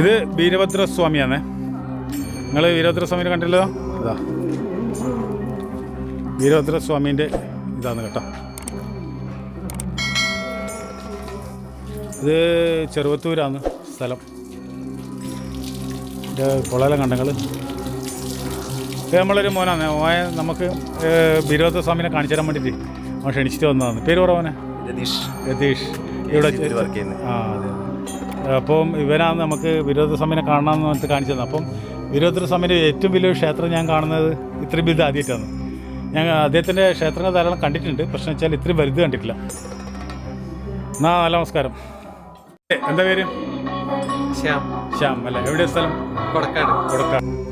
ഇത് വീരഭദ്രസ്വാമിയാണേ. നിങ്ങൾ വീരഭദ്രസ്വാമിനെ കണ്ടല്ലോ ഇതാ. വീരഭദ്രസ്വാമീന്റെ ഇതാണ് കേട്ടോ. ഇത് ചെറുവത്തൂരാണ് സ്ഥലം. ഇത് കൊളല കണ്ടങ്ങൾ ഇത് നമ്മളൊരു മോനാണ്. മോനെ നമുക്ക് വീരഭദ്രസ്വാമിനെ കാണിച്ചു തരാൻ വേണ്ടിയിട്ട് അവൻ ക്ഷണിച്ചിട്ട് വന്നതാണ്. പേര് പറവനെ രതീഷ്. രതീഷ്. ഇവിടെ ഇതിൽ വർക്ക് ചെയ്യുന്നത് ആ അതെ. അപ്പം ഇവനാണ് നമുക്ക് വിരോധസ്വാമിനെ കാണണമെന്ന് പറഞ്ഞിട്ട് കാണിച്ചു തന്നത് അപ്പം വിരോധസ്വാമിന്റെ ഏറ്റവും വലിയൊരു ക്ഷേത്രം ഞാൻ കാണുന്നത് ഇത്രയും വലുത് ആദ്യമായിട്ടാണ്. ഞാൻ അദ്ദേഹത്തിന്റെ ക്ഷേത്രങ്ങൾ ധാരാളം കണ്ടിട്ടുണ്ട്. പക്ഷേ വെച്ചാൽ ഇത്രയും വലുത് കണ്ടിട്ടില്ല. എന്നാ നല്ല നമസ്കാരം. എന്താ പേര്? ശ്യാം. ശ്യാം അല്ലേ? എവിടെയാണ് സ്ഥലം? കൊടക്കാട്. കൊടുക്കാം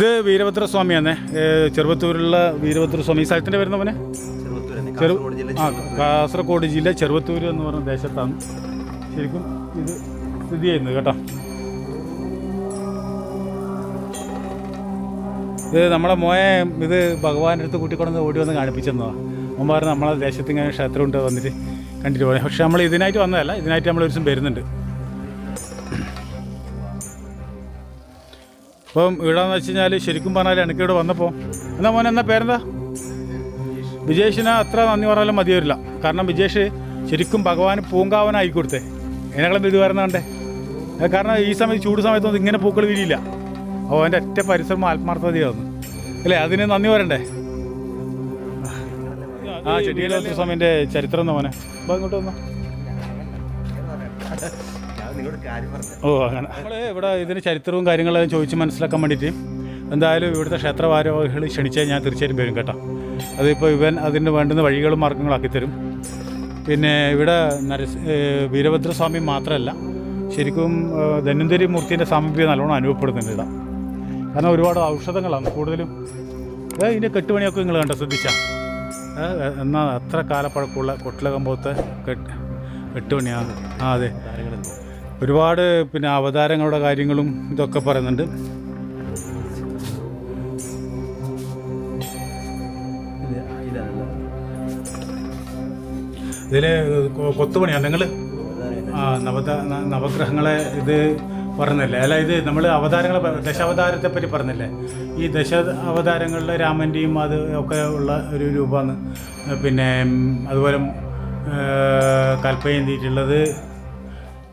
ഇത് വീരഭദ്രസ്വാമിയാണേ ചെറുപത്തൂരുള്ള വീരഭദ്രസ്വാമി. ഈ സ്ഥലത്തിന്റെ വരുന്നവനെ ചെറു കാസർഗോഡ് ജില്ല ആ കാസർഗോഡ് ജില്ല ചെറുവത്തൂർ എന്ന് പറഞ്ഞ ദേശത്താണ്. ശരിക്കും ഇത് സ്ഥിതി ചെയ്യുന്നത് കേട്ടോ. ഇത് നമ്മളെ മോയെ ഇത് ഭഗവാന്റെ അടുത്ത് കൂട്ടിക്കൊണ്ടെന്ന് ഓടി വന്ന് കാണിപ്പിച്ചെന്നതാണ് അവൻ പറഞ്ഞു നമ്മളെ ദേശത്ത് ഇങ്ങനെ ക്ഷേത്രമുണ്ട് വന്നിട്ട് കണ്ടിട്ട് പോകാൻ പക്ഷെ നമ്മൾ ഇതിനായിട്ട് വന്നതല്ല. ഇതിനായിട്ട് നമ്മൾ ഒരു ദിവസം വരുന്നുണ്ട്. അപ്പം ഇവിടെന്ന് വെച്ച് കഴിഞ്ഞാൽ ശരിക്കും പറഞ്ഞാൽ എനിക്ക് ഇവിടെ വന്നപ്പോൾ എന്നാ മോനെ എന്നാ പേരെന്താ? വിജേഷിന് അത്ര നന്ദി പറഞ്ഞാലും മതിയാവില്ല കാരണം വിജേഷ് ശരിക്കും ഭഗവാൻ പൂങ്കാവനായി കൊടുത്തേ. എന്നെങ്കിലും ഇത് വരുന്നതുകൊണ്ടേ അത് കാരണം ഈ സമയത്ത് ചൂട് സമയത്തൊന്നും ഇങ്ങനെ പൂക്കൾ വിരിയില്ല അപ്പോൾ അവന്റെ ഒറ്റ പരിസരം ആത്മാർത്ഥതയാവുന്നു. അല്ലേ? അതിന് നന്ദി പറയണ്ടേ? ആ ചെടിയിലെ സ്വാമിന്റെ ചരിത്രം എന്നാ മോനെ? അപ്പോൾ ഇങ്ങോട്ട് വന്നോ. ഓ അങ്ങനെ. നമ്മൾ ഇവിടെ ഇതിന് ചരിത്രവും കാര്യങ്ങളും ചോദിച്ച് മനസ്സിലാക്കാൻ വേണ്ടിയിട്ട് എന്തായാലും ഇവിടുത്തെ ക്ഷേത്ര ഭാരവാഹികൾ ക്ഷണിച്ചാൽ ഞാൻ തീർച്ചയായും വരും കേട്ടോ. അതിപ്പോൾ ഇവൻ അതിന് വേണ്ടുന്ന വഴികളും മാർഗങ്ങളാക്കി തരും. പിന്നെ ഇവിടെ നരസ് വീരഭദ്രസ്വാമി മാത്രമല്ല ശരിക്കും ധന്വന്തരി മൂർത്തിന്റെ സാമീപ്യം നല്ലോണം അനുഭവപ്പെടുന്നുണ്ട് ഇവിടെ. കാരണം ഒരുപാട് ഔഷധങ്ങളാണ് കൂടുതലും. ഏ, ഇതിന്റെ കെട്ടുപണിയൊക്കെ നിങ്ങൾ കണ്ടോ ശ്രദ്ധിച്ചാൽ എന്നാൽ അത്ര കാലപ്പഴക്കമുള്ള കൊട്ടിലകമ്പോത്തെ കെട്ട് കെട്ടുപണിയാണ് ആ അതെ. ഒരുപാട് പിന്നെ അവതാരങ്ങളുടെ കാര്യങ്ങളും ഇതൊക്കെ പറയുന്നുണ്ട്. ഇതിൽ കൊത്തുപണിയാണ് നിങ്ങൾ ആ നവത നവഗ്രഹങ്ങളെ ഇത് പറഞ്ഞല്ലേ? അല്ല ഇത് നമ്മൾ അവതാരങ്ങളെ ദശാവതാരത്തെ പറ്റി പറഞ്ഞില്ലേ? ഈ ദശ അവതാരങ്ങളിലെ രാമന്റെയും അത് ഒക്കെ ഉള്ള ഒരു രൂപമാണ്. പിന്നെ അതുപോലെ കൽപ്പയന്തിയിട്ടുള്ളത്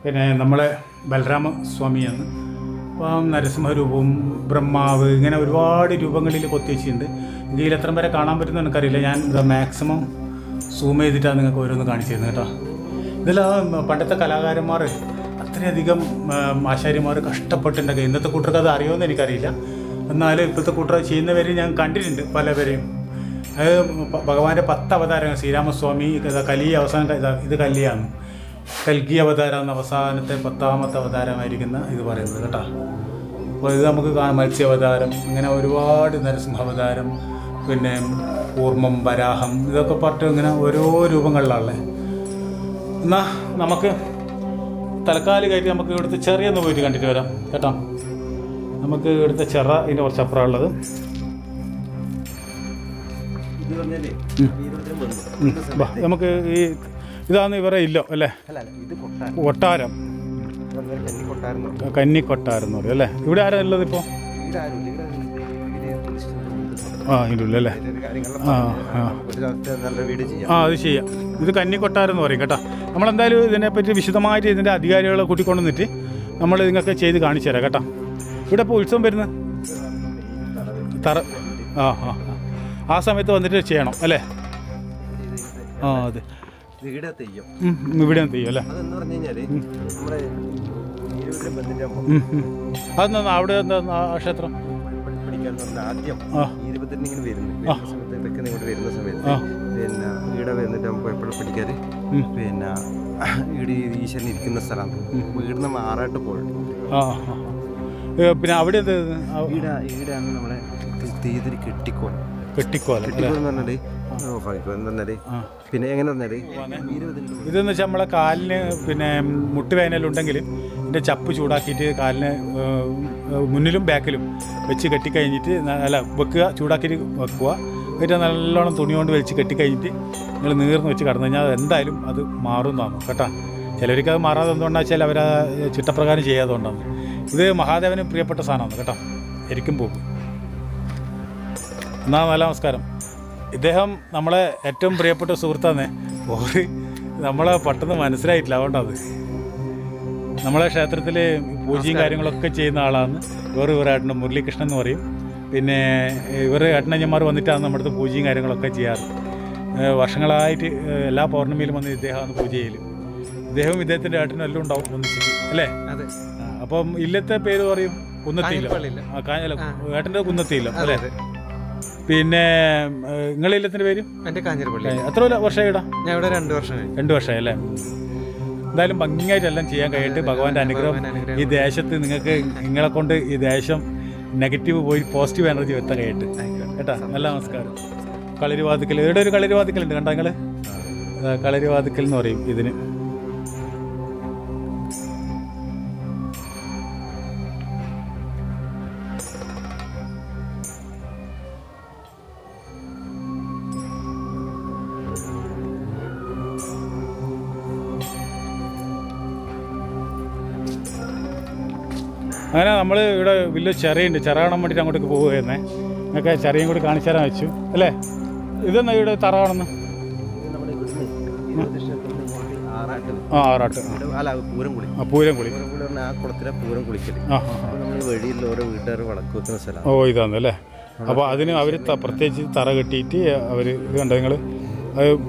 പിന്നെ നമ്മളെ ബലരാമ സ്വാമിയാണ് അപ്പം നരസിംഹരൂപവും ബ്രഹ്മാവ് ഇങ്ങനെ ഒരുപാട് രൂപങ്ങളിൽ കൊത്തിവെച്ചിട്ടുണ്ട്. ഇന്ത്യയിൽ എത്ര വരെ കാണാൻ പറ്റുന്ന എനിക്കറിയില്ല. ഞാൻ മാക്സിമം സൂം ചെയ്തിട്ടാണ് നിങ്ങൾക്ക് ഓരോന്ന് കാണിച്ചു തരുന്നത് കേട്ടോ. ഇതിൽ പണ്ടത്തെ കലാകാരന്മാർ അത്രയധികം ആശാരിമാർ കഷ്ടപ്പെട്ടിട്ടുണ്ടെങ്കിൽ ഇന്നത്തെ കൂട്ടർക്ക് അത് അറിയുമെന്ന് എനിക്കറിയില്ല. എന്നാലും ഇപ്പോഴത്തെ കൂട്ടർ ചെയ്യുന്നവരെയും ഞാൻ കണ്ടിട്ടുണ്ട് പലവരെയും. അത് ഭഗവാന്റെ പത്ത് അവതാരങ്ങൾ ശ്രീരാമസ്വാമി കലി അവസാനം ഇതാ കല്ലിയാണ്. കൽക്കി അവതാരം എന്ന അവസാനത്തെ പത്താമത്തെ അവതാരമായിരിക്കുന്ന ഇത് പറയുന്നത് കേട്ടോ. അപ്പോൾ ഇത് നമുക്ക് കാണാം. മത്സ്യാവതാരം ഇങ്ങനെ ഒരുപാട് നരസിംഹാവതാരം പിന്നെ കൂർമ്മം വരാഹം ഇതൊക്കെ പറഞ്ഞിട്ട് ഇങ്ങനെ ഓരോ രൂപങ്ങളിലാണല്ലേ. എന്നാൽ നമുക്ക് തൽക്കാലികമായിട്ട് നമുക്ക് ഇവിടുത്തെ ചെറിയൊന്ന് പോയിട്ട് കണ്ടിട്ട് വരാം കേട്ടോ. നമുക്ക് ഇവിടുത്തെ ചെറ ഇതിന്റെ കുറച്ച് അപ്പുറമുള്ളത് നമുക്ക് ഈ ഇതാണ് ഇവരെ ഇല്ലോ അല്ലേ? കൊട്ടാരം. കന്നി കൊട്ടാരം എന്ന് പറയും. അല്ലേ? ഇവിടെ ആരാ ഉള്ളത് ഇപ്പോ. ആ ഇല്ല ഉള്ളല്ലേ ആ ആ. അത് ചെയ്യാം. ഇത് കന്നി കൊട്ടാരം എന്ന് പറയും കേട്ടോ. നമ്മളെന്തായാലും ഇതിനെപ്പറ്റി വിശദമായിട്ട് ഇതിന്റെ അധികാരികളെ കൂട്ടിക്കൊണ്ടുവന്നിട്ട് നമ്മൾ ഇതിനൊക്കെ ചെയ്ത് കാണിച്ചു തരാം കേട്ടോ. ഇവിടെ ഇപ്പോൾ ഉത്സവം വരുന്നത് തറ ആ ആ ആ. ആ സമയത്ത് വന്നിട്ട് ചെയ്യണം അല്ലേ? ആ അതെ. വീട് തെയ്യം. ഇവിടെ തെയ്യം അല്ലേ? അതെന്ന് പറഞ്ഞു കഴിഞ്ഞാൽ നമ്മുടെ ഇരുപതിലും ബന്ധിട്ടാകുമ്പോൾ ഉം, ഉം. അതെന്താ അവിടെ എന്താ ആ ക്ഷേത്രം? പഠിക്കാൻ പറഞ്ഞ ആദ്യം ആ. ഇരുപത്തിന് ഇങ്ങനെ വരുന്നു വരുന്ന സമയത്ത് ഇതൊക്കെ ഇങ്ങോട്ട് വരുന്ന സമയത്ത് പിന്നെ എപ്പോഴും പഠിക്കാറ്? പിന്നെ ഈശ്വരൻ ഇരിക്കുന്ന സ്ഥലമാണ് വീടിന് പിന്നെ അവിടെ എന്ത് ആ, ഈടെ ഈടെയാണ് നമ്മളെ തീയതിരി പിന്നെ എങ്ങനെ ഇതെന്ന് വെച്ചാൽ നമ്മളെ കാലിന് പിന്നെ മുട്ടുവേനലുണ്ടെങ്കിൽ ഇതിന്റെ ചപ്പ് ചൂടാക്കിയിട്ട് കാലിന് മുന്നിലും ബാക്കിലും വെച്ച് കെട്ടിക്കഴിഞ്ഞിട്ട് അല്ല വെക്കുക ചൂടാക്കിയിട്ട് വെക്കുക. എന്നിട്ട് നല്ലോണം തുണി കൊണ്ട് വലിച്ച് കെട്ടിക്കഴിഞ്ഞിട്ട് നിങ്ങൾ നീർന്ന് വെച്ച് കടന്നു കഴിഞ്ഞാൽ അത് എന്തായാലും അത് മാറും മാറുന്നതാണ് കേട്ടോ? ചിലർക്ക് അത് മാറാതെ എന്തുകൊണ്ടാ വെച്ചാൽ അവർ ചിട്ടപ്രകാരം ചെയ്യാത്തതുകൊണ്ടാണ് ഇത് മഹാദേവന് പ്രിയപ്പെട്ട സാധനമാണ് കേട്ടോ? ശരിക്കും പോകും. എന്നാ നല്ല നമസ്കാരം. ഇദ്ദേഹം നമ്മളെ ഏറ്റവും പ്രിയപ്പെട്ട സുഹൃത്താണ് ഓര് നമ്മളെ പെട്ടെന്ന് മനസ്സിലായിട്ടില്ല അതുകൊണ്ടത് നമ്മളെ ക്ഷേത്രത്തിൽ പൂജയും കാര്യങ്ങളൊക്കെ ചെയ്യുന്ന ആളാണ് വേറെ ഇവർ ഏട്ടൻ മുരളീകൃഷ്ണൻ എന്ന് പറയും. പിന്നെ ഇവർ ഏട്ടനഞ്ഞന്മാർ വന്നിട്ടാണ് നമ്മുടെ അടുത്ത് പൂജയും കാര്യങ്ങളൊക്കെ ചെയ്യാറ്. വർഷങ്ങളായിട്ട് എല്ലാ പൗർണമിയിലും വന്ന് ഇദ്ദേഹമാണ് പൂജ ചെയ്യൽ. ഇദ്ദേഹവും ഇദ്ദേഹത്തിന്റെ ഏട്ടനും എല്ലാം ഉണ്ടാവും ഒന്നിച്ചിട്ട് അല്ലേ? അപ്പം ഇല്ലത്തെ പേര് പറയും കുന്നത്തിയില്ല. ഏട്ടന്റെ കുന്നത്തിയില്ല അല്ലേ? പിന്നെ നിങ്ങളെ ഇല്ലത്തിന്റെ പേര്? എന്റെ കാഞ്ഞിരപ്പള്ളി. എത്ര വർഷമായി ഇടാം ഞാൻ ഇവിടെ രണ്ടു വർഷം കഴിഞ്ഞു രണ്ട് വർഷമായി അല്ലേ? എന്തായാലും ഭംഗിയായിട്ട് എല്ലാം ചെയ്യാൻ കഴിയട്ടെ. ഭഗവാന്റെ അനുഗ്രഹം ഈ ദേശത്ത് നിങ്ങൾക്ക് നിങ്ങളെ കൊണ്ട് ഈ ദേശം നെഗറ്റീവ് പോയി പോസിറ്റീവ് എനർജി എത്താൻ കഴിയട്ടെ. കേട്ടാ? നല്ല നമസ്കാരം. കളരിവാതിക്കൽ ഇവിടെ ഒരു കളരിവാതുക്കൽ ഉണ്ട് കണ്ടോ നിങ്ങൾ കളരിവാതിക്കൽ എന്ന് പറയും ഇതിന്. അങ്ങനെ നമ്മൾ ഇവിടെ വലിയ ചെറിയുണ്ട്. ചെറ കാണാൻ വേണ്ടിയിട്ട് അങ്ങോട്ടേക്ക് പോവുകയെന്നേ നിങ്ങൾക്ക് ചെറിയും കൂടി കാണിച്ചു തരാൻ വെച്ചു. അല്ലേ? ഇതെന്നാ ഇവിടെ തറ കാണുന്നു ആ ആറാട്ട്. അല്ല പൂരം കുളി ആ പൂരം കുളി ആ കുളത്തിലെ പൂരം കുളിക്കൽ നമ്മൾ വഴിയിൽ ഓരോ വീട്ടുകാർ വിളക്ക് വെക്കുന്ന സ്ഥലം. ഓ ഇതാന്നല്ലേ അപ്പോൾ അതിന് അവർ പ്രത്യേകിച്ച് തറ കെട്ടിയിട്ട് അവർ ഇത് കണ്ടോ നിങ്ങൾ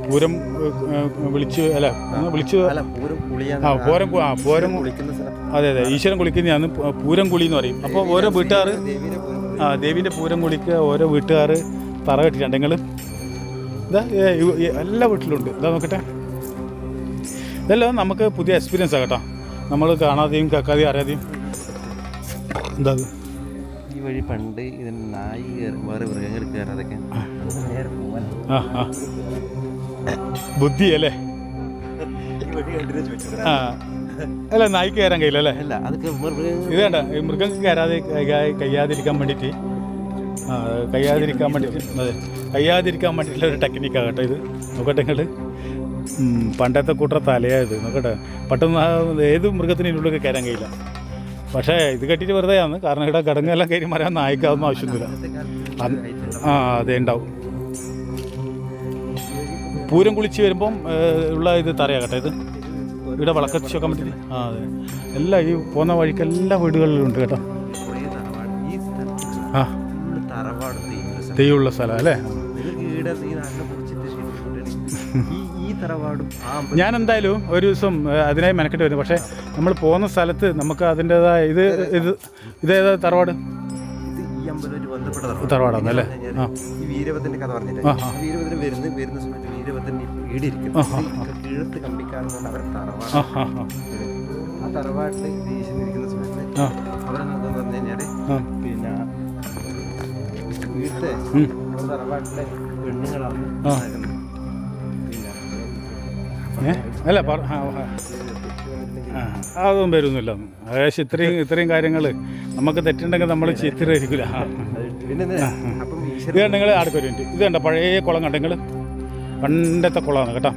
പൂരം വിളിച്ച് അല്ല വിളിച്ച് ആ പൂരം ആ പൂരം അതെ അതെ ഈശ്വരൻ കുളിക്കുന്നതാണ് പൂരം കുളി എന്ന് പറയും അപ്പോൾ ഓരോ വീട്ടുകാർ ആ ദേവീന്റെ പൂരം കുളിക്ക് ഓരോ വീട്ടുകാർ തറ കെട്ടിട്ടുണ്ട് നിങ്ങൾ ഇതാ എല്ലാ വീട്ടിലുണ്ട്. ഇതാ നോക്കട്ടെ. ഇതെല്ലാം നമുക്ക് പുതിയ എക്സ്പീരിയൻസ് ആകട്ടോ കേട്ടോ. നമ്മൾ കാണാതെയും കേൾക്കാതെയും അറിയാതെയും. എന്താ? ഈ വഴി പണ്ട് ഇതിന് നായി വേറെ മൃഗങ്ങൾ കയറാതൊക്കെ ആ ആ. ബുദ്ധി അല്ലേ ആ നായിക്ക് കയറാൻ കഴിയില്ല അല്ലേ? ഇത് വേണ്ട ഈ മൃഗങ്ങൾക്ക് കയറാതെ കയ്യാതിരിക്കാൻ വേണ്ടിയിട്ട് ആ കയ്യാതിരിക്കാൻ വേണ്ടിയിട്ട് അതെ കയ്യാതിരിക്കാൻ വേണ്ടിയിട്ടുള്ള ഒരു ടെക്നിക്കാണ് കേട്ടോ ഇത്. നോക്കട്ടെ നിങ്ങൾ പണ്ടത്തെ കൂട്ടറ തലയായത് ഇത്. നോക്കട്ടെ. പെട്ടെന്ന് ഏത് മൃഗത്തിന് ഇതിനുള്ളിൽ കയറാൻ കഴിയില്ല. പക്ഷേ ഇത് കെട്ടിയിട്ട് വെറുതെയാണ്. കാരണം ഇവിടെ കിടങ്ങെല്ലാം കയറി മരാൻ നായിക്കാവുന്ന ആവശ്യമൊന്നുമില്ല. ആ അതെ ഉണ്ടാവും. പൂരം കുളിച്ച് വരുമ്പം ഉള്ള ഇത് തറയാകട്ടെ ഇത് ഇവിടെ വിളക്കത്തി വെക്കാൻ പറ്റില്ല ആ അതെ എല്ലാം ഈ പോകുന്ന വഴിക്ക് എല്ലാ വീടുകളിലും ഉണ്ട് കേട്ടോ ആ തെയ്യമുള്ള സ്ഥലം അല്ലേ ഞാൻ എന്തായാലും ഒരു ദിവസം അതിനായി മെനക്കെട്ട് വരുന്നു പക്ഷേ നമ്മൾ പോകുന്ന സ്ഥലത്ത് നമുക്ക് അതിന്റെതായ ഇത് ഇത് ഇതേതാ തറവാട് അമ്പലമായിട്ട് അല്ലേ? ഈ വീരഭദ്രന്റെ കഥ പറഞ്ഞിട്ട്. വീരഭദ്രൻ വരുന്ന വരുന്ന സമയത്ത് വീരഭദ്രൻ വീടിരിക്കുന്നു കീഴത്ത് കമ്പിക്കാരെന്നുകൊണ്ട് അവർ തറവാട്. ആ തറവാട്ടിൽ ദേശം ഇരിക്കുന്ന സമയത്ത് അവരെന്താന്ന് പറഞ്ഞു കഴിഞ്ഞാൽ പിന്നെ വീട്ടിലെ തറവാട്ടിലെ പെണ്ണുങ്ങളാണ് പിന്നെ. അല്ല അതൊന്നും വരുന്നില്ല. ഏകദേശം ഇത്രയും ഇത്രയും കാര്യങ്ങൾ നമുക്ക് തെറ്റുണ്ടെങ്കിൽ നമ്മൾ? അപ്പം ഇത് കണ്ടെങ്കിൽ ആടൊക്കെ മിനിറ്റ്. ഇത് കണ്ട? പഴയ കുളം കണ്ടെങ്കിൽ പണ്ടത്തെ കുളമാണ് കേട്ടോ.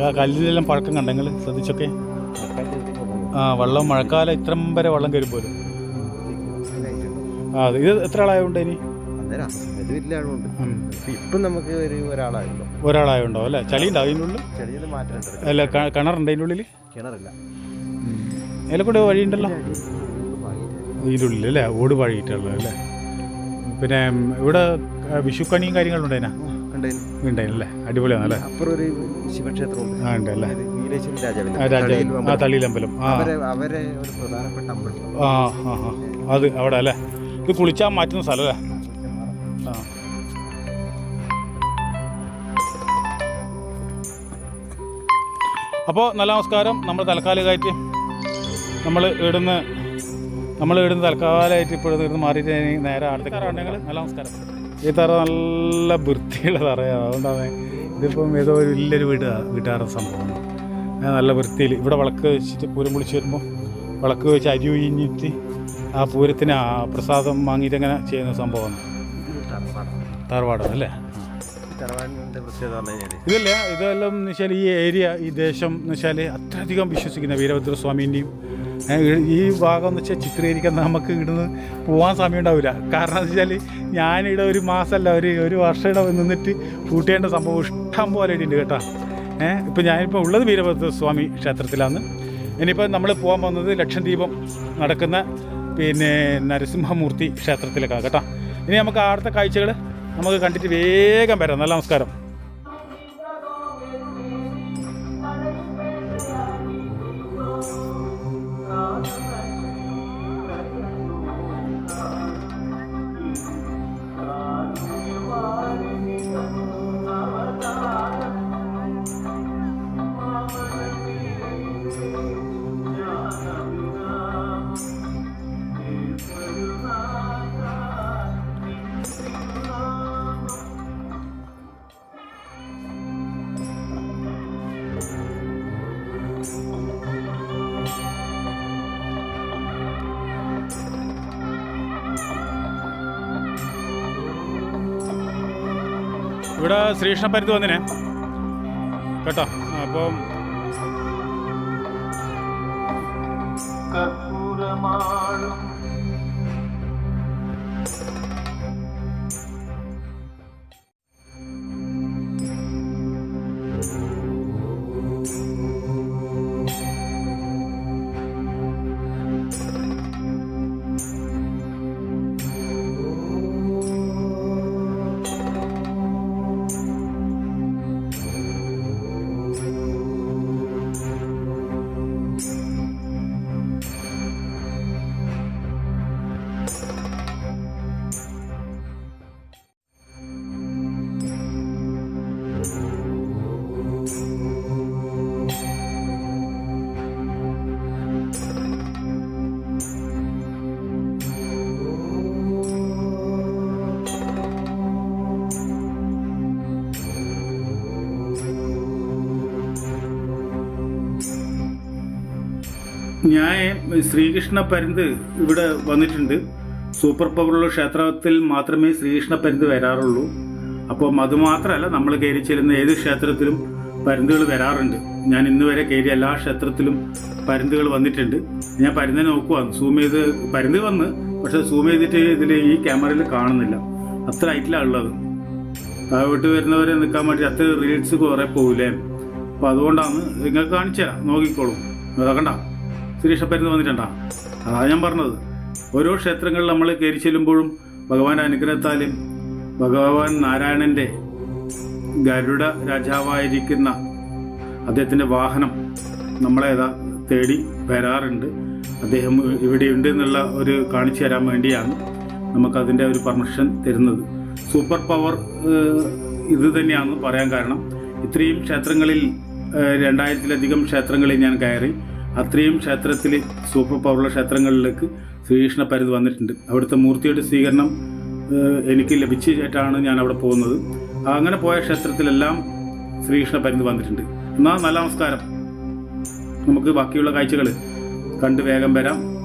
ആ കല്ലിലെല്ലാം പഴക്കം കണ്ടെങ്കിൽ ശ്രദ്ധിച്ചൊക്കെ? ആ വെള്ളം മഴക്കാലം ഇത്രയും വരെ വെള്ളം കയറി പോരും. ആ ഇത് എത്ര ആളായതുകൊണ്ട് ഇനി? ഇപ്പം നമുക്ക് ഒരു ഒരാളായല്ലോ ഒരാളായുണ്ടോ? അല്ലേ? ചളി ഉണ്ടോ അതിന്റെ ഉള്ളിൽ? ചെറിയത് മാറ്റം അല്ല ക- കിണറുണ്ട് അതിന്റെ ഉള്ളിൽ കിണറില്ല. അതിലെ കൂടെ വഴിയുണ്ടല്ലോ. ഇതിന്റെ ഉള്ളിൽ അല്ലേ? ഓട് വഴിയിട്ടുള്ളത് അല്ലേ? പിന്നെ ഉം, ഇവിടെ ആ, വിഷുക്കണിയും കാര്യങ്ങളും ഉണ്ടായിനാ ഉണ്ടായിനല്ലേ അല്ലേ? അപ്പുറം ഒരു ശിവക്ഷേത്രമുണ്ട്. ആ ഉണ്ട് അല്ലേ? ആ തളിയിൽ ആ അവരെ അവരെ ഒരു പ്രധാനപ്പെട്ട അമ്പലം. ആ ആ ആ. അത് അവിടെ അല്ലേ? ഇത് കുളിച്ചാൽ മാറ്റുന്ന സ്ഥലം അല്ലേ? ആ. അപ്പോൾ നല്ല നമസ്കാരം. നമ്മൾ തൽക്കാലികമായിട്ട് നമ്മൾ ഇവിടുന്ന് നമ്മൾ ഇവിടുന്ന് തൽക്കാലമായിട്ട് ഇപ്പോഴും ഇവിടുന്ന് മാറിയിട്ട് നേരെ അടുത്ത ഉണ്ടെങ്കിൽ നല്ല നമസ്കാരം. ഈ തറ നല്ല വൃത്തിയുള്ള തറയാണ്. അതുകൊണ്ടാണ് ഇതിപ്പം ഏതോ ഒരു വലിയൊരു വീട് വീട്ടുകാരുടെ സംഭവം. ഞാൻ നല്ല വൃത്തിയിൽ ഇവിടെ വിളക്ക് വെച്ചിട്ട് പൂരം പൊളിച്ച് വരുമ്പോൾ വിളക്ക് വെച്ച് അരി ഒഴിഞ്ഞിട്ട് ആ പൂരത്തിന് ആ പ്രസാദം വാങ്ങിയിട്ട് അങ്ങനെ ചെയ്യുന്ന സംഭവമാണ്. തറവാടാണ് അല്ലേ പ്രത്യേകത പറഞ്ഞു കഴിഞ്ഞാൽ ഇതല്ല? ഇതെല്ലാം എന്ന് വെച്ചാൽ ഈ ഏരിയ ഈ ദേശം എന്ന് വെച്ചാൽ അത്രയധികം വിശ്വസിക്കുന്ന വീരഭദ്രസ്വാമീന്റെയും ഈ ഭാഗം എന്ന് വെച്ചാൽ ചിത്രീകരിക്കാൻ നമുക്ക് ഇവിടുന്ന് പോകാൻ സമയം ഉണ്ടാവില്ല കാരണം എന്ന് വെച്ചാൽ ഞാനിവിടെ ഒരു മാസമല്ല ഒരു ഒരു വർഷം ഇവിടെ നിന്നിട്ട് കൂട്ടേണ്ട സംഭവം ഇഷ്ടം പോലെ ഇടുന്നുണ്ട് കേട്ടോ. ഏഹ് ഇപ്പം ഞാനിപ്പോൾ ഉള്ളത് വീരഭദ്രസ്വാമി ക്ഷേത്രത്തിലാണ്. ഇനിയിപ്പോൾ നമ്മൾ പോകാൻ പോകുന്നത് ലക്ഷദ്വീപം നടക്കുന്ന പിന്നെ നരസിംഹമൂർത്തി ക്ഷേത്രത്തിലേക്കാണ് കേട്ടോ. ഇനി നമുക്ക് അടുത്ത കാഴ്ചകൾ നമുക്ക് കണ്ടിട്ട് വേഗം വരാം. നല്ല നമസ്കാരം. ഇവിടെ ശ്രീകൃഷ്ണ പരുത്ത് വന്നിനെ. കേട്ടോ? അപ്പം ഞാൻ ശ്രീകൃഷ്ണ പരുന്ത് ഇവിടെ വന്നിട്ടുണ്ട്. സൂപ്പർ പവറുള്ള ക്ഷേത്രത്തിൽ മാത്രമേ ശ്രീകൃഷ്ണ പരുന്ത് വരാറുള്ളൂ. അപ്പം അതുമാത്രമല്ല നമ്മൾ കയറി ചെല്ലുന്ന ഏത് ക്ഷേത്രത്തിലും പരുന്തുകൾ വരാറുണ്ട്. ഞാൻ ഇന്ന് വരെ കയറിയ എല്ലാ ക്ഷേത്രത്തിലും പരുന്തുകൾ വന്നിട്ടുണ്ട്. ഞാൻ പരുന്തിനെ നോക്കുവാണ്. സൂം ചെയ്ത് പരുന്ത് വന്ന് പക്ഷെ സൂം ചെയ്തിട്ട് ഇതിൽ ഈ ക്യാമറയിൽ കാണുന്നില്ല. അത്ര ഹൈറ്റിലാണ് ഉള്ളത്. താഴോട്ട് വരുന്നവരെ നിൽക്കാൻ വേണ്ടി അത്ര റീൽസ് കുറേ പോകില്ലേ അപ്പോൾ അതുകൊണ്ടാണ് നിങ്ങൾക്ക് കാണിച്ചു തരാം നോക്കിക്കോളൂ നോക്കണ്ട ശ്രീകൃഷ്ണപ്പരുന്ന് വന്നിട്ടുണ്ടാ അതാണ് ഞാൻ പറഞ്ഞത്. ഓരോ ക്ഷേത്രങ്ങളിൽ നമ്മൾ കയറി ചെല്ലുമ്പോഴും ഭഗവാൻ അനുഗ്രഹത്താലും ഭഗവാൻ നാരായണന്റെ ഗരുഡ രാജാവായിരിക്കുന്ന അദ്ദേഹത്തിന്റെ വാഹനം നമ്മളെ തേടി വരാറുണ്ട്. അദ്ദേഹം ഇവിടെയുണ്ട് എന്നുള്ള ഒരു കാണിച്ചു തരാൻ വേണ്ടിയാണ് നമുക്കതിന്റെ ഒരു പെർമിഷൻ തരുന്നത്. സൂപ്പർ പവർ ഇത് തന്നെയാണെന്ന് പറയാൻ കാരണം. ഇത്രയും ക്ഷേത്രങ്ങളിൽ രണ്ടായിരത്തിലധികം ക്ഷേത്രങ്ങളിൽ ഞാൻ കയറി. അത്രയും ക്ഷേത്രത്തിൽ സൂപ്പർ പവറുള്ള ക്ഷേത്രങ്ങളിലേക്ക് ശ്രീകൃഷ്ണ പരുത് വന്നിട്ടുണ്ട്. അവിടുത്തെ മൂർത്തിയുടെ സ്വീകരണം എനിക്ക് ലഭിച്ചിട്ടാണ് ഞാൻ അവിടെ പോകുന്നത്. അങ്ങനെ പോയ ക്ഷേത്രത്തിലെല്ലാം ശ്രീകൃഷ്ണ പരിധി വന്നിട്ടുണ്ട്. എന്നാൽ നല്ല നമസ്കാരം. നമുക്ക് ബാക്കിയുള്ള കാഴ്ചകൾ കണ്ട് വേഗം വരാം.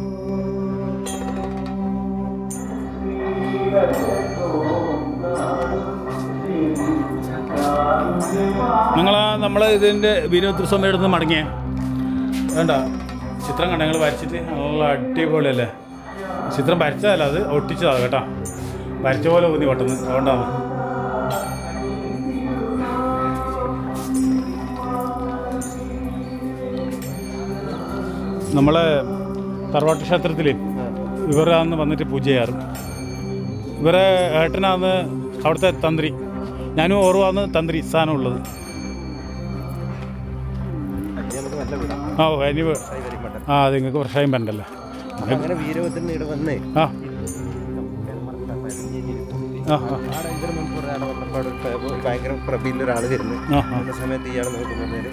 നിങ്ങളാ നമ്മൾ ഇതിന്റെ വിനോദ സ്വാമിയുടെ അടുത്ത് മടങ്ങിയേ? വേണ്ട. ചിത്രം കണ്ട ഞങ്ങൾ വരച്ചിട്ട് നല്ല അടിപൊളിയല്ലേ? ചിത്രം വരച്ചതല്ല അത് ഒട്ടിച്ചതാണ് കേട്ടോ. വരച്ച പോലെ ഊന്നി പെട്ടെന്ന്. അതുകൊണ്ടാണ് നമ്മളെ തറവാട്ട് ക്ഷേത്രത്തിൽ ഇവരാന്ന് വന്നിട്ട് പൂജ ചെയ്യാറ്. ഇവരെ ഏട്ടനാന്ന് അവിടുത്തെ തന്ത്രി. ഞാനും ഓർവാന്ന് തന്ത്രി സ്ഥാനമുള്ളത് ആ മട്ടൻ ആ അത് നിങ്ങൾക്ക് പ്രശ്നം വേണ്ടല്ലോ അങ്ങനെ വീരഭദ്രൻ ഇവിടെ വന്നേ ആ. ഭയങ്കര പ്രബിയിൽ ഒരാൾ വരുന്നു. ആ സമയത്ത് ഇയാൾ നോക്കി പറഞ്ഞാൽ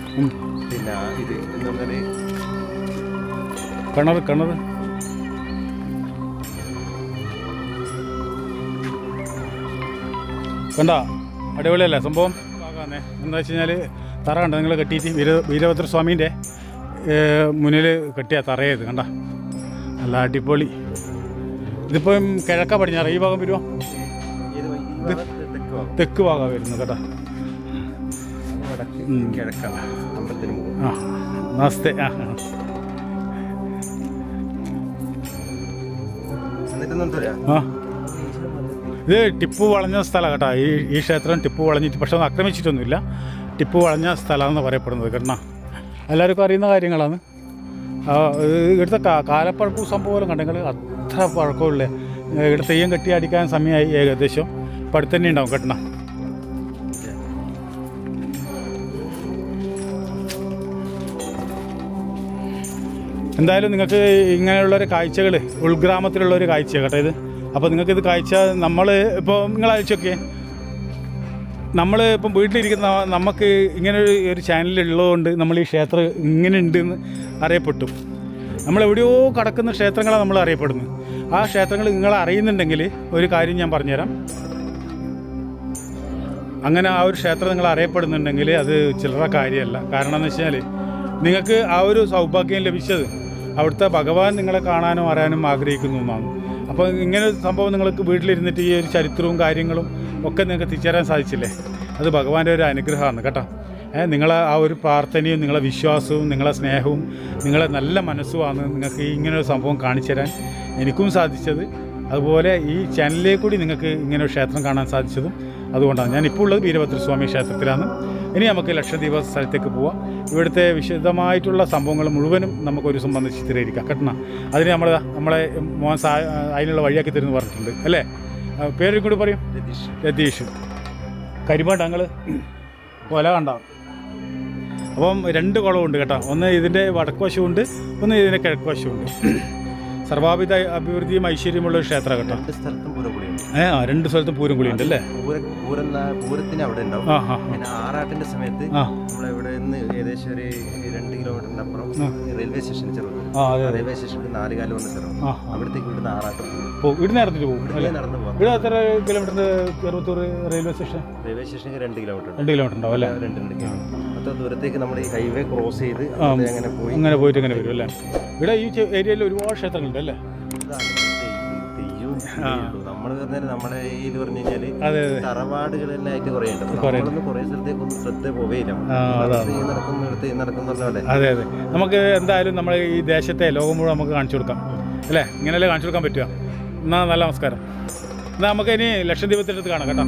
പിന്നെ ഇത് എന്ന് പറഞ്ഞാൽ കിണർ കിണർ കണ്ട? അടിപൊളിയല്ലേ? സംഭവം? എന്താ വെച്ച് കഴിഞ്ഞാൽ തറ കണ്ട? നിങ്ങൾ കെട്ടിയിട്ട് വീര വീരഭദ്ര സ്വാമീന്റെ മുന്നിൽ കെട്ടിയ തറയത് കണ്ട? നല്ല അടിപൊളി. ഇതിപ്പം കിഴക്ക പടിഞ്ഞാറ് ഈ ഭാഗം വരുമോ തെക്ക് ഭാഗം വരുന്നു കേട്ടാ ആ നമസ്തേ. ആ ഇത് ടിപ്പു വളഞ്ഞ സ്ഥലം കേട്ടോ ഈ ഈ ക്ഷേത്രം ടിപ്പു വളഞ്ഞിട്ട് പക്ഷെ അത് ആക്രമിച്ചിട്ടൊന്നുമില്ല. ടിപ്പു വളഞ്ഞ സ്ഥലമെന്ന് പറയപ്പെടുന്നത് കേട്ടോ എല്ലാവർക്കും അറിയുന്ന കാര്യങ്ങളാണ്. ഇവിടുത്തെ കാ- സംഭവം പോലും കണ്ടെങ്കിൽ അത്ര പഴക്കമുള്ള. ഇവിടെ തെയ്യം കെട്ടി അടിക്കാൻ സമയമായി ഏകദേശം. ഇപ്പം അടുത്ത് തന്നെ ഉണ്ടാവും കേട്ടോ എന്തായാലും നിങ്ങൾക്ക് ഇങ്ങനെയുള്ളൊരു കാഴ്ചകൾ ഉൾഗ്രാമത്തിലുള്ള ഒരു കാഴ്ച കേട്ടോ ഇത്. അപ്പോൾ നിങ്ങൾക്ക് കാഴ്ച നമ്മൾ ഇപ്പോൾ നിങ്ങൾ അയച്ചൊക്കെ നമ്മൾ ഇപ്പം വീട്ടിലിരിക്കുന്ന നമുക്ക് ഇങ്ങനെ ഒരു ചാനലുള്ളതുകൊണ്ട് നമ്മൾ ഈ ക്ഷേത്രം ഇങ്ങനെ ഉണ്ടെന്ന് അറിയപ്പെട്ടു. നമ്മൾ എവിടെയോ കടക്കുന്ന ക്ഷേത്രങ്ങളാണ് നമ്മൾ അറിയപ്പെടുന്നത് ആ ക്ഷേത്രങ്ങൾ നിങ്ങൾ അറിയുന്നുണ്ടെങ്കിൽ ഒരു കാര്യം ഞാൻ പറഞ്ഞുതരാം. അങ്ങനെ ആ ഒരു ക്ഷേത്രം നിങ്ങൾ അറിയപ്പെടുന്നുണ്ടെങ്കിൽ അത് ചില്ലറ കാര്യമല്ല കാരണം എന്ന് വെച്ചാൽ നിങ്ങൾക്ക് ആ ഒരു സൗഭാഗ്യം ലഭിച്ചത് അവിടുത്തെ ഭഗവാൻ നിങ്ങളെ കാണാനും അറിയാനും ആഗ്രഹിക്കുന്നു എന്നാണ് അപ്പോൾ ഇങ്ങനെ സംഭവം നിങ്ങൾക്ക് വീട്ടിലിരുന്നിട്ട് ഈ ഒരു ചരിത്രവും കാര്യങ്ങളും ഒക്കെ നിങ്ങൾക്ക് തിരിച്ചറിയാൻ സാധിച്ചില്ലേ? അത് ഭഗവാന്റെ ഒരു അനുഗ്രഹമാണ് കേട്ടോ. നിങ്ങളെ ആ ഒരു പ്രാർത്ഥനയും നിങ്ങളെ വിശ്വാസവും നിങ്ങളെ സ്നേഹവും നിങ്ങളെ നല്ല മനസ്സുമാണ് നിങ്ങൾക്ക് ഇങ്ങനൊരു സംഭവം കാണിച്ചു തരാൻ എനിക്കും സാധിച്ചത്. അതുപോലെ ഈ ചാനലിൽ കൂടി നിങ്ങൾക്ക് ഇങ്ങനെ ഒരു ക്ഷേത്രം കാണാൻ സാധിച്ചതും അതുകൊണ്ടാണ്. ഞാൻ ഇപ്പോൾ ഉള്ളത് വീരഭദ്രസ്വാമി ക്ഷേത്രത്തിലാണ്. ഇനി നമുക്ക് ലക്ഷദ്വീപ സ്ഥലത്തേക്ക് പോവാം. ഇവിടുത്തെ വിശദമായിട്ടുള്ള സംഭവങ്ങൾ മുഴുവനും നമുക്കൊരു ദിവസം വന്ന് ചിത്രീകരിക്കാം. കേട്ടണ. അതിന് നമ്മൾ നമ്മളെ മോൻ സാ അതിനുള്ള വഴിയാക്കി തരുമെന്ന് പറഞ്ഞിട്ടുണ്ട്. അല്ലേ? പേരും കൂടി പറയും. രതീഷ്. രതീഷ്. കരിമ ഞങ്ങൾ കൊല കണ്ട. അപ്പം രണ്ട് കുളമുണ്ട് കേട്ടോ. ഒന്ന് ഇതിന്റെ വടക്കുവശമുണ്ട് ഒന്ന് ഇതിന്റെ കിഴക്ക് സർവാഭിത അഭിവൃദ്ധിയും ഐശ്വര്യമുള്ള ഒരു ക്ഷേത്രം കേട്ടോ. രണ്ട് സ്ഥലത്തും പൂരക്കുളിയുണ്ട് ഏ ആ രണ്ട് സ്ഥലത്തും പൂരം ഉണ്ട് അല്ലേ? പൂര പൂരം പൂരത്തിന് അവിടെ ഉണ്ടാവും. ആ ആ പിന്നെ ആറാട്ടിന്റെ സമയത്ത് ആ. നമ്മളിവിടെ നിന്ന് ഏകദേശം ഒരു രണ്ട് കിലോമീറ്ററിന്റെ അപ്പുറം ആ. റെയിൽവേ സ്റ്റേഷൻ ചെറുത്. ആ അതെ അതെ. റെയിൽവേ സ്റ്റേഷനിൽ നാല് കാലം ഉണ്ട് സ്ഥലം ആ അവിടത്തേക്ക് ഇവിടുന്ന് ആറാട്ടം പോകും. ഇവിടുന്ന് നടന്നു പോകും അല്ലേ? നടന്നു പോകാം. ഇവിടെ എത്ര kilometre Cheruthur railway station railway സ്റ്റേഷനിൽ രണ്ട് കിലോമീറ്റർ ഉണ്ട്. രണ്ട് കിലോമീറ്റർ ഉണ്ടാവും അല്ലേ? രണ്ട് രണ്ട് കിലോമീറ്റർ അത്ര ദൂരത്തേക്ക് നമ്മൾ ഈ ഹൈവേ ക്രോസ് ചെയ്ത് അങ്ങനെ പോയി. അങ്ങനെ പോയിട്ട് അങ്ങനെ വരും അല്ലേ? ഇവിടെ ഈ ഏരിയയിൽ ഒരുപാട് ക്ഷേത്രങ്ങളുണ്ട് അല്ലേ? നമ്മൾ പറഞ്ഞാൽ നമ്മുടെ ഈ പറഞ്ഞു അതെ തറവാടുകളെല്ലാം ആയിട്ട് കുറേ ഉണ്ട്. നമ്മളൊന്നും കുറേ സ്ഥലത്തേക്ക് ഒന്നും ശ്രദ്ധ പോവേയില്ല. നടക്കുന്നിടത്ത് പോലെ അതെ അതെ. നമുക്ക് എന്തായാലും നമ്മൾ ഈ ദേശത്തെ ലോകം മുഴുവൻ നമുക്ക് കാണിച്ചു കൊടുക്കാം. അല്ലേ? ഇങ്ങനെയല്ലേ കാണിച്ചു കൊടുക്കാൻ പറ്റുക? എന്നാൽ നല്ല നമസ്കാരം. എന്നാൽ നമുക്ക് ഇനി ലക്ഷദ്വീപത്തിന്റെ അടുത്ത് കാണാം കേട്ടോ.